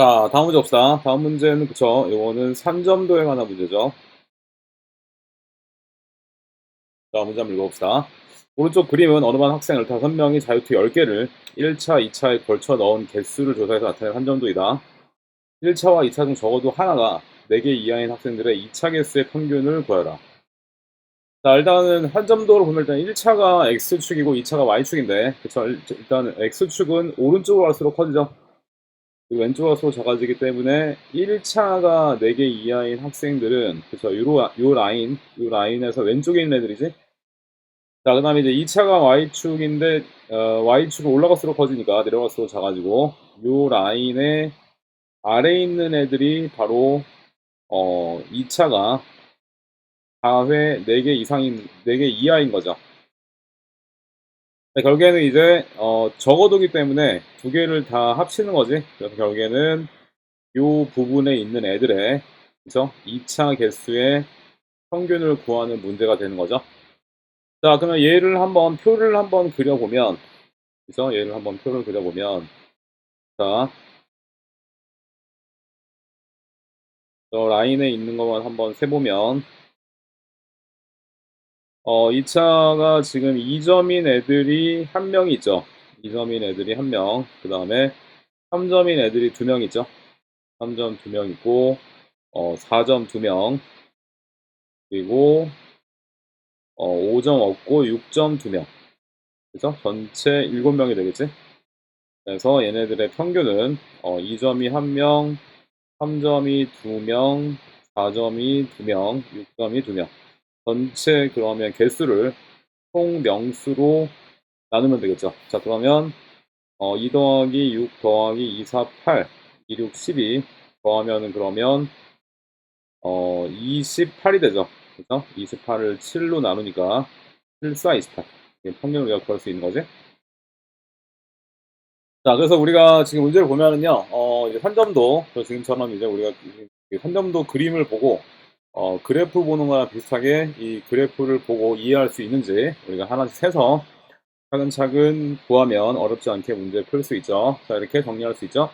자, 다음 문제 봅시다. 다음 문제는 그쵸. 이거는 산점도에 관한 문제죠. 자, 문제 한번 읽어봅시다. 오른쪽 그림은 어느 반 학생 15명이 자유투 10개를 1차, 2차에 걸쳐 넣은 개수를 조사해서 나타낸 산점도이다. 1차와 2차 중 적어도 하나가 4개 이하인 학생들의 2차 개수의 평균을 구하라. 자, 일단은 한 점도로 보면 일단 1차가 X축이고 2차가 Y축인데, 그쵸. 일- 일단 X축은 오른쪽으로 갈수록 커지죠. 왼쪽으로 갈수록 작아지기 때문에 1차가 4개 이하인 학생들은, 그쵸. 요, 요 라인, 요 라인에서 왼쪽에 있는 애들이지. 자, 그 다음에 이제 2차가 Y축인데, 어, Y축은 올라갈수록 커지니까 내려갈수록 작아지고, 요 라인에 아래에 있는 애들이 바로, 어, 2차가 4회 4개 이상인, 4개 이하인 거죠. 네, 결국에는 이제, 어, 적어두기 때문에 두 개를 다 합치는 거지. 그래서 결국에는 요 부분에 있는 애들의, 그죠? 2차 개수의 평균을 구하는 문제가 되는 거죠. 자, 그러면 얘를 한번, 표를 한번 그려보면, 그죠? 얘를 한번 표를 그려보면, 자, 저 라인에 있는 것만 한번 세보면, 어, 2차가 지금 2점인 애들이 한 명이 있죠. 2점인 애들이 한 명. 그 다음에 3점인 애들이 두 명 있죠. 3점 두 명 있고, 어, 4점 두 명. 그리고, 어, 5점 없고 6점 두 명. 그죠? 전체 7명이 되겠지? 그래서 얘네들의 평균은, 어, 2점이 한 명, 3점이 두 명, 4점이 두 명, 6점이 두 명. 전체 그러면 개수를 총 명수로 나누면 되겠죠. 자, 그러면 어, 2 더하기 6 더하기 2, 4, 8, 2, 6, 12 더하면은 그러면 어, 28이 되죠. 그죠? 28을 7로 나누니까 7, 4, 28. 이게 평균을 우리가 구할 수 있는 거지. 자, 그래서 우리가 지금 문제를 보면은요, 어, 이제 산점도, 저 지금처럼 이제 우리가 이 산점도 그림을 보고, 어, 그래프 보는 거랑 비슷하게 이 그래프를 보고 이해할 수 있는지 우리가 하나씩 세서 차근차근 구하면 어렵지 않게 문제 풀 수 있죠. 자, 이렇게 정리할 수 있죠.